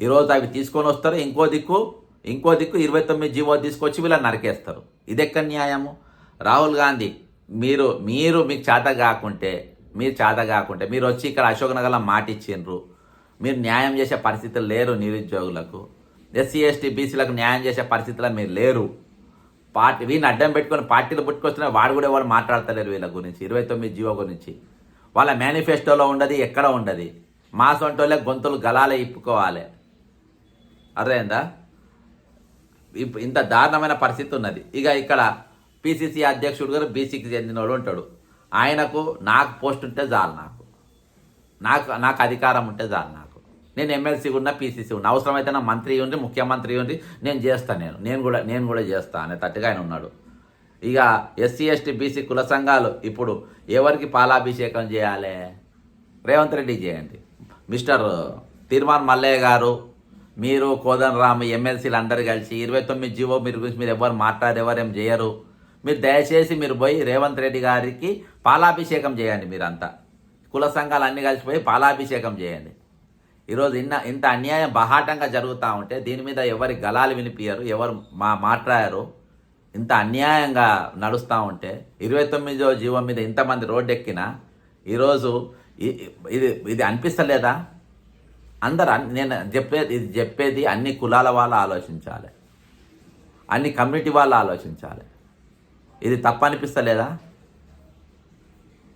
ఈరోజు అవి తీసుకొని వస్తారు. ఇంకో దిక్కు ఇంకో దిక్కు ఇరవై తొమ్మిది జీవో తీసుకొచ్చి వీళ్ళని నరికేస్తారు. ఇది ఎక్కడ న్యాయము? రాహుల్ గాంధీ మీరు మీరు మీకు చేత కాకుంటే మీరు చేత కాకుంటే మీరు వచ్చి ఇక్కడ అశోక్ నగర్లో మాట ఇచ్చిండ్రు మీరు న్యాయం చేసే పరిస్థితులు లేరు నిరుద్యోగులకు. ఎస్సీ ఎస్టీ బీసీలకు న్యాయం చేసే పరిస్థితులు మీరు లేరు. పార్టీ వీళ్ళని అడ్డం పెట్టుకొని పార్టీలు పుట్టుకొస్తున్నా వాడు కూడా ఎవరు మాట్లాడతలేరు వీళ్ళ గురించి. ఇరవై తొమ్మిది జీవో గురించి. వాళ్ళ మేనిఫెస్టోలో ఉండదు ఎక్కడ ఉండదు? మా సొంటోళ్ళే గొంతులు గలాలే ఇప్పుకోవాలి. అర్థమైందా? ఇంత దారుణమైన పరిస్థితి ఉన్నది. ఇక ఇక్కడ పిసిసి అధ్యక్షుడు గారు బీసీకి చెందినోడు ఉంటాడు. ఆయనకు నాకు పోస్ట్ ఉంటే చాలు నాకు. నాకు నాకు అధికారం ఉంటే చాలు నాకు. నేను ఎమ్మెల్సీ ఉన్నా పీసీసీ ఉన్నా. అవసరమైతే నా మంత్రి ఉండి ముఖ్యమంత్రి ఉండి నేను చేస్తాను నేను. నేను కూడా నేను కూడా చేస్తా అనే తట్టుగా ఆయన ఉన్నాడు. ఇక ఎస్సీ ఎస్టీ బీసీ కుల సంఘాలు ఇప్పుడు ఎవరికి పాలాభిషేకం చేయాలి? రేవంత్ రెడ్డి చేయండి. మిస్టర్ తీర్మాన్ మల్లయ్య గారు మీరు కోదన్ ఎమ్మెల్సీలు అందరు కలిసి ఇరవై తొమ్మిది జీవో మీరు గురించి మీరు ఎవరు మాట్లాడు ఎవరు ఏం చేయరు. మీరు దయచేసి మీరు పోయి రేవంత్ రెడ్డి గారికి పాలాభిషేకం చేయండి మీరంతా. కుల సంఘాలు అన్ని కలిసిపోయి పాలాభిషేకం చేయండి. ఈరోజు ఇన్న ఇంత అన్యాయం బహాటంగా జరుగుతూ ఉంటే దీని మీద ఎవరి గలాలు వినిపించరు ఎవరు మా మాట్లాడారు. ఇంత అన్యాయంగా నడుస్తూ ఉంటే ఇరవై తొమ్మిదో జీవం మీద ఇంతమంది రోడ్డెక్కినా ఈరోజు ఇది ఇది అనిపిస్తలేదా? అందరు నేను చెప్పేది ఇది చెప్పేది అన్ని కులాల వాళ్ళు ఆలోచించాలి. అన్ని కమ్యూనిటీ వాళ్ళు ఆలోచించాలి. ఇది తప్పనిపిస్తలేదా?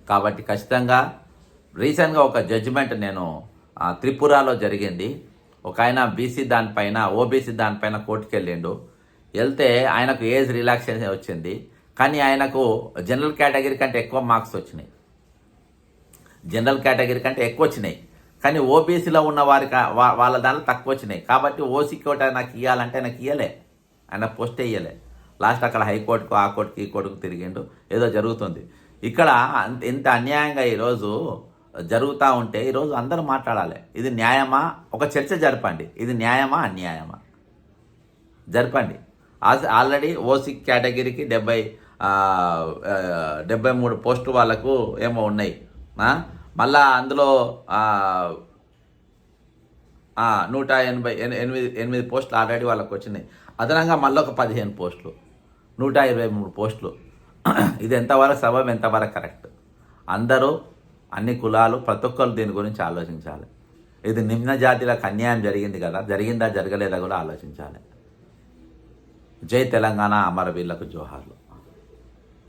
కాబట్టి ఖచ్చితంగా రీసెంట్గా ఒక జడ్జిమెంట్ నేను త్రిపురలో జరిగింది. ఒక ఆయన బీసీ దానిపైన ఓబీసీ దానిపైన కోర్టుకు వెళ్ళిండు వెళ్తే ఆయనకు ఏజ్ రిలాక్సేషన్ వచ్చింది. కానీ ఆయనకు జనరల్ కేటగిరీ కంటే ఎక్కువ మార్క్స్ వచ్చినాయి. జనరల్ కేటగిరీ కంటే ఎక్కువ వచ్చినాయి. కానీ ఓబీసీలో ఉన్న వారికి వాళ్ళ దాంట్లో తక్కువ వచ్చినాయి. కాబట్టి ఓసీకి కోట నాకు ఇవ్వాలంటే నాకు ఇవ్వలే ఆయన పోస్ట్ ఇవ్వలే లాస్ట్ అక్కడ హైకోర్టుకు ఆ కోర్టుకి ఈ కోర్టుకు తిరిగిండు. ఏదో జరుగుతుంది. ఇక్కడ ఇంత అన్యాయంగా ఈరోజు జరుగుతూ ఉంటే ఈరోజు అందరూ మాట్లాడాలి. ఇది న్యాయమా? ఒక చర్చ జరపండి. ఇది న్యాయమా? అన్యాయమా? జరపండి. ఆల్రెడీ ఓసీ కేటగిరీకి డెబ్బై డెబ్బై మూడు పోస్టు వాళ్ళకు ఏమో ఉన్నాయి. మళ్ళా అందులో నూట ఎనభై ఎనిమిది ఎనిమిది పోస్టులు ఆల్రెడీ వాళ్ళకి వచ్చినాయి. అదనంగా మళ్ళీ ఒక పదిహేను పోస్టులు నూట ఇరవై మూడు పోస్టులు. ఇది ఎంతవరకు సబబ్ ఎంతవరకు కరెక్ట్? అందరూ అన్ని కులాలు ప్రతి ఒక్కరు దీని గురించి ఆలోచించాలి. ఇది నిమ్న జాతిలకు అన్యాయం జరిగింది కదా జరిగిందా జరగలేదా కూడా ఆలోచించాలి. జై తెలంగాణ అమరవీళ్ళకు జోహార్లు.